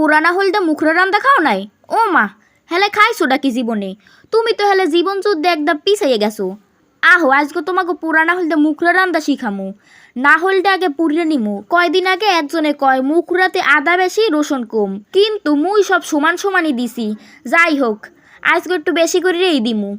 পুরানা হলদে মুখরা রান্দা খাও নাই? ও মা, হেলে খাইছো ডাকি জীবনে? তুমি তো হেলে জীবন যুদ্ধে একদম পিছাইয়ে গেছো। আহো আজকে তোমাকে পুরানা হলদে মুখরা রান্দা শিখামু। না হলদে আগে পুড়িয়ে নিমু। কয়দিন আগে একজনে কয় মুখরাতে আদা বেশি, রসুন কম। কিন্তু মুই সব সমান সমানই দিছি। যাই হোক আজকে একটু বেশি করেই দিমু।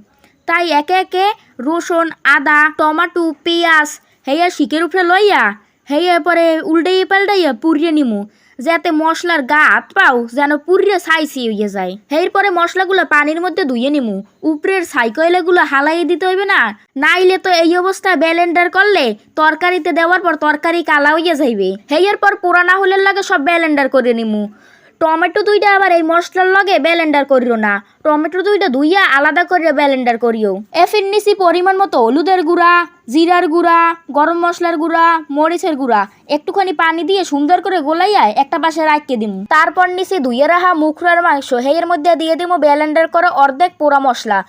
তাই একে একে রসুন, আদা, টমাটো, পেঁয়াজ হেয়া শিকের উপরে লইয়া হেয়া পরে উল্টাইয়ে পাল্টাইয়া পুড়িয়ে নিমু। যাতে মশলার গা হাত পাও যেন পুরিয়ে সাইসি হয়ে যায়। এরপরে পরে মশলাগুলো পানির মধ্যে ধুয়ে নিমু। উপরের সাইকয়লাগুলো হালাইয়ে দিতে হইবে না? নাইলে তো এই অবস্থা ব্যালেন্ডার করলে তরকারিতে দেওয়ার পর তরকারি কালা হইয়া যাইবে। হেয়ার পর পোড়ানা হলের লাগে সব ব্যালেন্ডার করে নিমু। টমেটো দুইটা আবার এই মশলার লগে ব্যালেন্ডার করিও না। টমেটো দুইটা ধুইয়া আলাদা করে ব্যালেন্ডার করিও। এফির নিচি পরিমাণ মতো হলুদের গুঁড়া, জিরার গুঁড়া, গরম মশলার গুঁড়া, মরিচের গুঁড়া। একটুখানি পানি দিয়ে সুন্দর করে গোলাইয়া একটা পাশে রাখিয়ে দিমু। তারপর নিচে ধুইয়া রাখা মুখরার মাংস হেয়ের মধ্যে দিয়ে দিমু ব্যালেন্ডার করা অর্ধেক পোড়া মশলা।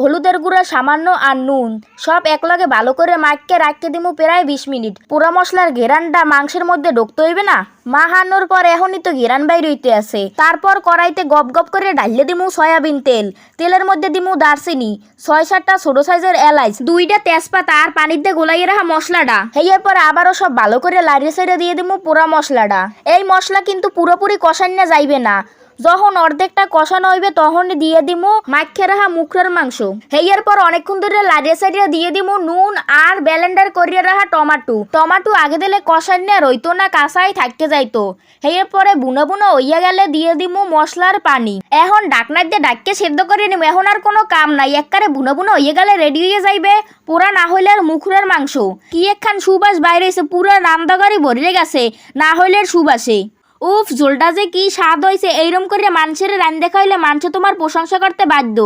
হলুদের গুঁড়া, সামান্য আর নুন। সব একলগে ভালো করে মাইককে রাখতে দিমু প্রায় বিশ মিনিট। পোড়া মশলার ঘেরানটা মাংসের মধ্যে ঢুকতে হইবে না? মা মাহানোর পর এখনই তো ঘেরান বাইর হইতে আছে। তারপর কড়াইতে গপ গপ করে ডাইলে দিমু সয়াবিন তেল। তেলের মধ্যে দিমু দারচিনি। ছয় সাতটা ছোট সাইজের এলাইচ, দুইটা তেজপাতা আর পানিতে গোলাইয়ে রাখা মশলাটা। হেয়ার পর আবারও সব ভালো করে লাড়িয়ে সাইডে দিয়ে দিমু পোড়া মশলাটা। এই মশলা কিন্তু পুরোপুরি কষান্য যাইবে না। যখন অর্ধেকটা কষানো হইবে তখন দিয়ে দিমু মাখে রাখা মুখরার মাংস। হেয়ার পর অনেকক্ষণ ধরে লাড়িয়ে সাইডিয়ে দিয়ে দিমু নুন আর ব্যালেন্ডার করিয়ে রাখা টমাটো। টমাটো আগে দিলে কষান্য রইতো না, কাঁচাই থাকতে যাইতো। হেয়ার পরে বুনো বুনো হইয়া গেলে দিয়ে দিমু মশলার পানি। এখন ডাকনার দিয়ে ডাককে সেদ্ধ করে নিমু। এখন আর কোনো কাম নাই। একবারে বুনো বুনো হইয়া গেলে রেডি হয়ে যাইবে পুরা না হইলে আর মুখুরের মাংস। কি একখান সুবাস বাইরে পুরা রামদাগারি ভরিয়ে গেছে, না হইলে সুবাসে। উফ, ঝোলটা যে কি স্বাদ হয়েছে এইরম করে মানুষের রান দেখা হইলে মানুষ তোমার প্রশংসা করতে বাধ্য।